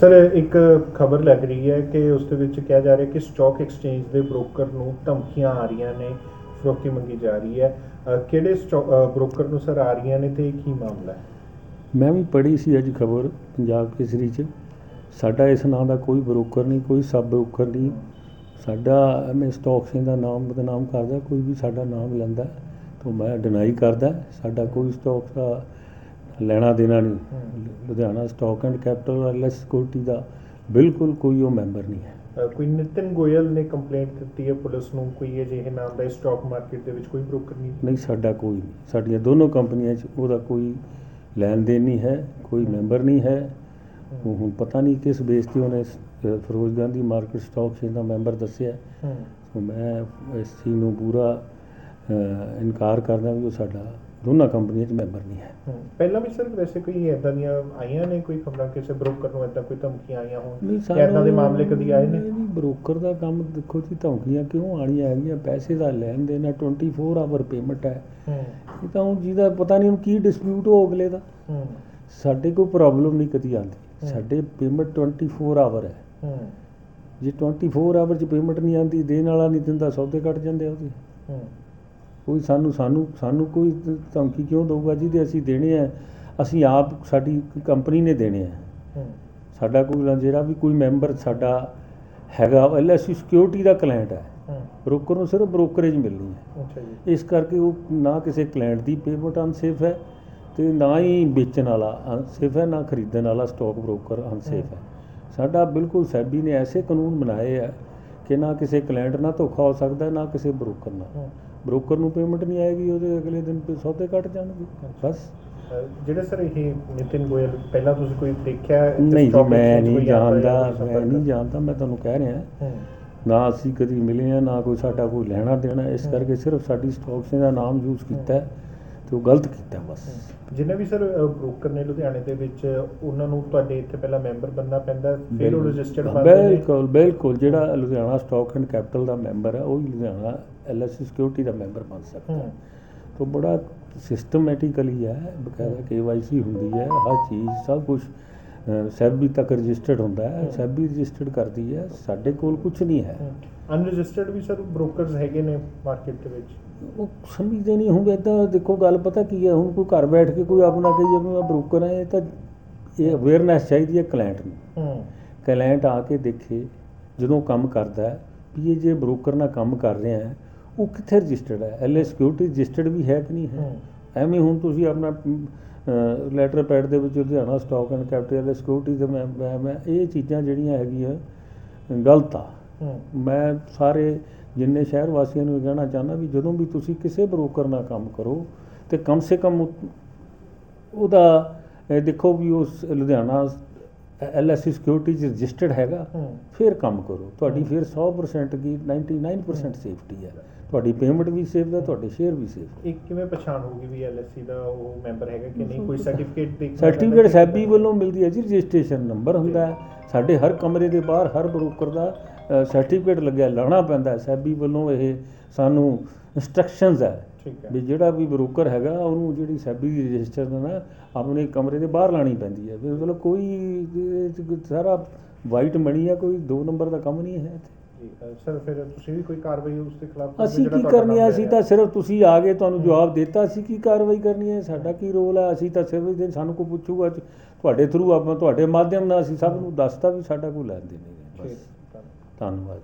Sir ਇੱਕ ਖਬਰ ਲੱਗ ਰਹੀ ਹੈ ਕਿ ਉਸ ਦੇ ਵਿੱਚ ਕਿਹਾ ਜਾ ਰਿਹਾ ਕਿ ਸਟਾਕ ਐਕਸਚੇਂਜ ਦੇ ਬ੍ਰੋਕਰ ਨੂੰ ਧਮਕੀਆਂ ਆ ਰਹੀਆਂ ਨੇ ਫਰੋਖਤੀ ਮੰਗੀ ਜਾ ਰਹੀ ਹੈ। ਅ, ਕਿਹੜੇ ਬ੍ਰੋਕਰ ਨੂੰ ਸਰ ਆ ਰਹੀਆਂ ਨੇ ਤੇ ਕੀ ਮਾਮਲਾ ਹੈ? ਮੈਂ ਵੀ ਪੜ੍ਹੀ ਸੀ ਅੱਜ ਖਬਰ ਪੰਜਾਬ ਕੇਸਰੀ 'ਚ। ਸਾਡਾ ਇਸ ਨਾਂ ਦਾ ਕੋਈ ਬਰੋਕਰ ਨਹੀਂ ਕੋਈ ਸਬ ਬਰੋਕਰ ਨਹੀਂ। ਸਾਡਾ ਐਵੇਂ ਸਟਾਕ ਸਿੰਘ ਦਾ ਨਾਮ ਬਦਨਾਮ ਕਰਦਾ ਕੋਈ ਵੀ ਸਾਡਾ ਨਾਮ ਲੈਂਦਾ ਤਾਂ ਮੈਂ ਡਿਨਾਈ ਕਰਦਾ। ਸਾਡਾ ਕੋਈ ਸਟਾਕ ਦਾ ਲੈਣਾ ਦੇਣਾ ਨਹੀਂ। Ludhiana stock and capital LS security ਦਾ ਬਿਲਕੁਲ ਕੋਈ ਉਹ ਮੈਂਬਰ ਨਹੀਂ ਹੈ। ਕੋਈ ਨਿਤਿਨ ਗੋਇਲ ਨੇ ਕੰਪਲੇਂਟ ਦਿੱਤੀ ਹੈ ਪੁਲਿਸ ਨੂੰ ਕੋਈ ਅਜਿਹੇ ਨਾਮ ਦਾ ਸਟਾਕ ਮਾਰਕੀਟ ਦੇ ਵਿੱਚ ਕੋਈ ਬ੍ਰੋਕਰ ਨਹੀਂ। ਨਹੀਂ ਸਾਡਾ ਕੋਈ ਨਹੀਂ। ਸਾਡੀਆਂ ਦੋਨੋਂ ਕੰਪਨੀਆਂ 'ਚ ਉਹਦਾ ਕੋਈ ਲੈਣ ਦੇਣ ਨਹੀਂ ਹੈ ਕੋਈ ਮੈਂਬਰ ਨਹੀਂ ਹੈ। ਉਹ ਹੁਣ ਪਤਾ ਨਹੀਂ ਕਿਸ ਬੇਸ ਤੇ ਉਹਨੇ Firoz Gandhi market stock chain ਦਾ ਮੈਂਬਰ ਦੱਸਿਆ। ਸੋ ਮੈਂ ਇਸ ਚੀਜ਼ ਨੂੰ ਪੂਰਾ ਇਨਕਾਰ ਕਰਦਾ ਵੀ ਉਹ ਸਾਡਾ ਦੋਨਾਂ ਕੰਪਨੀਆਂ 'ਚ ਮੈਂਬਰ ਨਹੀਂ ਹੈ। ਪਹਿਲਾਂ ਵੀ ਸਰ ਵੈਸੇ ਕੋਈ ਇਦਾਂ ਦੀਆਂ ਆਈਆਂ ਨੇ ਕੋਈ ਖਬਰਾਂ ਕਿਸੇ ਬ੍ਰੋਕਰ ਨੂੰ ਇਦਾਂ ਕੋਈ ਧਮਕੀਆਂ ਆਈਆਂ ਹੋਣ? ਜਾਂ ਇਦਾਂ ਦੇ ਮਾਮਲੇ ਕਦੀ ਆਏ ਨੇ? ਨਹੀਂ, ਬ੍ਰੋਕਰ ਦਾ ਕੰਮ ਦੇਖੋ ਜੀ ਧਮਕੀਆਂ ਕਿਉਂ ਆਣੀਆਂ ਹੈਗੀਆਂ? ਪੈਸੇ ਦਾ ਲੈਣ ਦੇਣ ਹੈ 24 ਆਵਰ ਪੇਮੈਂਟ ਹੈ। ਇਹ ਤਾਂ ਹੁਣ ਜਿਹਦਾ ਪਤਾ ਨਹੀਂ ਕੀ ਡਿਸਪਿਊਟ ਹੋ ਅਗਲੇ ਦਾ। ਸਾਡੇ ਕੋਈ ਪ੍ਰੋਬਲਮ ਨਹੀਂ ਕਦੀ ਆਉਂਦੀ। ਸਾਡੇ ਪੇਮੈਂਟ 24 ਆਵਰ ਹੈ। ਜੇ 24 ਆਵਰ ਚ ਪੇਮੈਂਟ ਨਹੀਂ ਆਉਂਦੀ ਦੇਣ ਵਾਲਾ ਨਹੀਂ ਦਿੰਦਾ ਸੌਦੇ ਕੱਟ ਜਾਂਦੇ ਉਹਦੇ। ਕੋਈ ਸਾਨੂੰ ਸਾਨੂੰ ਸਾਨੂੰ ਕੋਈ ਧਮਕੀ ਕਿਉਂ ਦਊਗਾ ਜਿਹਦੇ ਅਸੀਂ ਦੇਣੇ ਆ? ਅਸੀਂ ਆਪ ਸਾਡੀ ਕੰਪਨੀ ਨੇ ਦੇਣੇ ਆ। ਸਾਡਾ ਕੋਈ ਜਿਹੜਾ ਵੀ ਕੋਈ ਮੈਂਬਰ ਸਾਡਾ ਹੈਗਾ ਐਲਐਸਸੀ ਸਿਕਿਉਰਿਟੀ ਦਾ ਕਲਾਇੰਟ ਹੈ। ਬ੍ਰੋਕਰ ਨੂੰ ਸਿਰਫ ਬ੍ਰੋਕਰੇਜ ਮਿਲਣੀ ਹੈ ਅੱਛਾ ਜੀ। ਇਸ ਕਰਕੇ ਉਹ ਨਾ ਕਿਸੇ ਕਲਾਇੰਟ ਦੀ ਪੇਮੈਂਟ ਅਨਸੇਫ ਹੈ ਤੇ ਨਾ ਹੀ ਵੇਚਣ ਵਾਲਾ ਅਨਸੇਫ ਹੈ ਨਾ ਖਰੀਦਣ ਵਾਲਾ ਸਟਾਕ ਬ੍ਰੋਕਰ ਅਨਸੇਫ ਹੈ। ਸਾਡਾ ਬਿਲਕੁਲ ਸੈਬੀ ਨੇ ਐਸੇ ਕਾਨੂੰਨ ਬਣਾਏ ਆ ਕਿ ਨਾ ਕਿਸੇ ਕਲਾਇੰਟ ਨਾਲ ਧੋਖਾ ਹੋ ਸਕਦਾ ਨਾ ਕਿਸੇ ਬ੍ਰੋਕਰ ਨਾਲ। ਬ੍ਰੋਕਰ ਨੂੰ ਪੇਮੈਂਟ ਨਹੀਂ ਆਏਗੀ ਉਹਦੇ ਅਗਲੇ ਦਿਨ ਤੇ ਸੌਦੇ ਕੱਟ ਜਾਣਗੇ। ਬਸ। ਜਿਹੜੇ ਸਰ ਇਹ ਨਿਤਿਨ ਗੋਇਲ ਪਹਿਲਾਂ ਤੁਸੀਂ ਕੋਈ ਦੇਖਿਆ ਨਹੀਂ ਜੀ ਮੈਂ ਨਹੀਂ ਜਾਣਦਾ ਮੈਂ? ਨਹੀਂ ਜਾਣਦਾ ਮੈਂ ਤੁਹਾਨੂੰ ਕਹਿ ਰਿਹਾ। ਨਾ ਅਸੀਂ ਕਦੀ ਮਿਲੇ ਆ ਨਾ ਕੋਈ ਸਾਡਾ ਕੋਈ ਲੈਣਾ ਦੇਣਾ ਇਸ। ਕਰਕੇ ਸਿਰਫ ਸਾਡੀ ਸਟਾਕਸ ਦਾ ਨਾਮ ਯੂਜ਼ ਕੀਤਾ ਹੈ ਤੇ ਉਹ ਗਲਤ ਕੀਤਾ ਬਸ। ਜਿੰਨੇ ਵੀ ਸਰ ਬ੍ਰੋਕਰ ਨੇ ਲੁਧਿਆਣੇ ਦੇ ਵਿੱਚ ਉਹਨਾਂ ਨੂੰ ਤੁਹਾਡੇ ਇੱਥੇ ਪਹਿਲਾਂ ਮੈਂਬਰ ਬੰਨਾ ਪੈਂਦਾ ਫਿਰ ਉਹ। ਰਜਿਸਟਰਡ ਬਣਦੇ ਨੇ? ਬਿਲਕੁਲ ਬਿਲਕੁਲ। ਜਿਹੜਾ ਲੁਧਿਆਣਾ ਸਟਾਕ ਐਂਡ ਕੈਪੀਟਲ ਦਾ ਮੈਂਬਰ ਹੈ ਉਹ ਹੀ ਲੁਧਿਆਣਾ ਐਲਐਸਸੀ ਸਿਕਿਉਰਿਟੀ ਦਾ ਮੈਂਬਰ ਬਣ ਸਕਦਾ ਤੋਂ ਬੜਾ ਸਿਸਟਮੈਟਿਕਲੀ ਹੈ ਬਕਾਇਦਾ ਕੇਵਾਈਸੀ ਹੁੰਦੀ ਹੈ ਹਰ ਚੀਜ਼ ਸਭ ਕੁਝ ਸੈਬੀ ਤੱਕ ਰਜਿਸਟਰਡ ਹੁੰਦਾ ਹੈ। ਸੈਬੀ ਰਜਿਸਟਰਡ ਕਰਦੀ ਹੈ ਸਾਡੇ ਕੋਲ ਕੁਝ ਨਹੀਂ ਹੈ। ਅਨਰਜਿਸਟਰਡ ਵੀ ਸਰ ਬ੍ਰੋਕਰਸ ਹੈਗੇ ਨੇ ਮਾਰਕੀਟ ਦੇ ਵਿੱਚ? ਉਹ ਸਮਝਦੇ ਨਹੀਂ ਹੁਣ ਇਦਾਂ ਦੇਖੋ ਗੱਲ ਪਤਾ ਕੀ ਹੈ ਹੁਣ ਕੋਈ ਘਰ ਬੈਠ ਕੇ ਕੋਈ ਆਪਣਾ ਕਹੀ ਜਾਵੇ ਮੈਂ ਬ੍ਰੋਕਰ ਹਾਂ ਇਹ ਤਾਂ ਇਹ ਅਵੇਅਰਨੈਸ ਚਾਹੀਦੀ ਹੈ ਕਲਾਇੰਟ ਨੂੰ। ਕਲਾਇੰਟ ਆ ਕੇ ਦੇਖੇ ਜਦੋਂ ਕੰਮ ਕਰਦਾ ਹੈ ਵੀ ਇਹ ਜੇ ਬ੍ਰੋਕਰ ਨਾਲ ਕੰਮ ਕਰ ਰਿਹਾ ਹੈ ਉਹ ਕਿੱਥੇ ਰਜਿਸਟਰਡ ਹੈ? ਐਲਏ ਸਿਕਿਉਰਿਟੀ ਰਜਿਸਟਰਡ ਵੀ ਹੈ ਕਿ ਨਹੀਂ ਹੈ? ਐਵੇਂ ਹੁਣ ਤੁਸੀਂ ਆਪਣਾ ਲੈਟਰ ਪੈਡ ਦੇ ਵਿੱਚ Ludhiana stock and capital security ਦੇ ਮੈਂ ਮੈਂ- ਇਹ ਚੀਜ਼ਾਂ ਜਿਹੜੀਆਂ ਹੈਗੀਆਂ ਗਲਤ ਆ। ਮੈਂ ਸਾਰੇ ਜਿੰਨੇ ਸ਼ਹਿਰ ਵਾਸੀਆਂ ਨੂੰ ਕਹਿਣਾ ਚਾਹੁੰਦਾ ਵੀ ਜਦੋਂ ਵੀ ਤੁਸੀਂ ਕਿਸੇ ਬ੍ਰੋਕਰ ਨਾਲ ਕੰਮ ਕਰੋ ਤੇ ਕਮ ਸੇ ਕਮ ਉਹ- ਉਹਦਾ ਦੇਖੋ ਵੀ ਉਸ ਲੁਧਿਆਣਾ ਐਲਐਸਸੀ ਸਿਕਿਉਰਿਟੀ ਚ ਰਜਿਸਟਰਡ ਹੈਗਾ ਫਿਰ ਕੰਮ ਕਰੋ। ਤੁਹਾਡੀ। ਫਿਰ 100% ਕੀ 99% ਸੇਫਟੀ ਹੈ। ਤੁਹਾਡੀ ਪੇਮੈਂਟ ਵੀ ਸੇਫ ਹੈ ਤੁਹਾਡੇ ਸ਼ੇਅਰ ਵੀ ਸੇਫ ਇਹ ਕਿਵੇਂ ਪਛਾਣ ਹੋਊਗੀ ਵੀ ਐਲਐਸਸੀ ਦਾ ਉਹ ਮੈਂਬਰ ਹੈਗਾ ਕਿ ਨਹੀਂ? ਕੋਈ ਸਰਟੀਫਿਕੇਟ ਦੇ ਸਰਟੀਫਿਕੇਟ ਸੈਬੀ ਵੱਲੋਂ ਮਿਲਦੀ ਹੈ ਜੀ ਰਜਿਸਟ੍ਰੇਸ਼ਨ ਨੰਬਰ ਹੁੰਦਾ ਹੈ। ਸਾਡੇ ਹਰ ਕਮਰੇ ਦੇ ਬਾਹਰ ਹਰ ਬਰੋਕਰ ਦਾ ਸਰਟੀਫਿਕੇਟ ਲੱਗਿਆ ਲਾਣਾ ਪੈਂਦਾ ਹੈ। ਸੈਬੀ ਵੱਲੋਂ ਇਹ ਸਾਨੂੰ ਇੰਸਟਰਕਸ਼ਨਸ ਹੈ। ਠੀਕ ਵੀ ਜਿਹੜਾ ਵੀ ਬਰੋਕਰ ਹੈਗਾ ਉਹਨੂੰ ਜਿਹੜੀ ਸੈਬੀ ਦੀ ਰਜਿਸਟਰ ਨਾ ਆਪਣੇ ਕਮਰੇ ਦੇ ਬਾਹਰ ਲਾਣੀ ਪੈਂਦੀ ਹੈ। ਮਤਲਬ ਕੋਈ ਸਾਰਾ ਵਾਈਟ ਮਣੀ ਆ ਕੋਈ ਦੋ ਨੰਬਰ ਦਾ ਕੰਮ ਨਹੀਂ ਹੈ ਇੱਥੇ। ਸਰ ਫਿਰ ਤੁਸੀਂ ਵੀ ਕੋਈ ਕਾਰਵਾਈ ਉਸ ਦੇ ਖਿਲਾਫ ਅਸੀਂ ਕੀ ਕਰਨੀ ਲੈ ਅਸੀਂ? ਤਾਂ ਸਿਰਫ ਤੁਸੀਂ ਆ ਗਏ ਤੁਹਾਨੂੰ ਜਵਾਬ ਦਿੱਤਾ। ਅਸੀਂ ਕੀ ਕਾਰਵਾਈ ਕਰਨੀ ਹੈ? ਸਾਡਾ ਕੀ ਰੋਲ ਹੈ? ਅਸੀਂ ਤਾਂ ਸਿਰਫ ਜੇ ਸਾਨੂੰ ਕੋਈ ਪੁੱਛੂਗਾ ਤੁਹਾਡੇ ਥਰੂ ਆਪਾਂ ਤੁਹਾਡੇ ਮਾਧਿਅਮ ਨਾਲ ਅਸੀਂ ਸਭ ਨੂੰ ਦੱਸਤਾ ਵੀ ਸਾਡਾ ਕੋਈ ਲੈਣ ਦੇਣ ਨਹੀਂ ਬਸ। ਧੰਨਵਾਦ।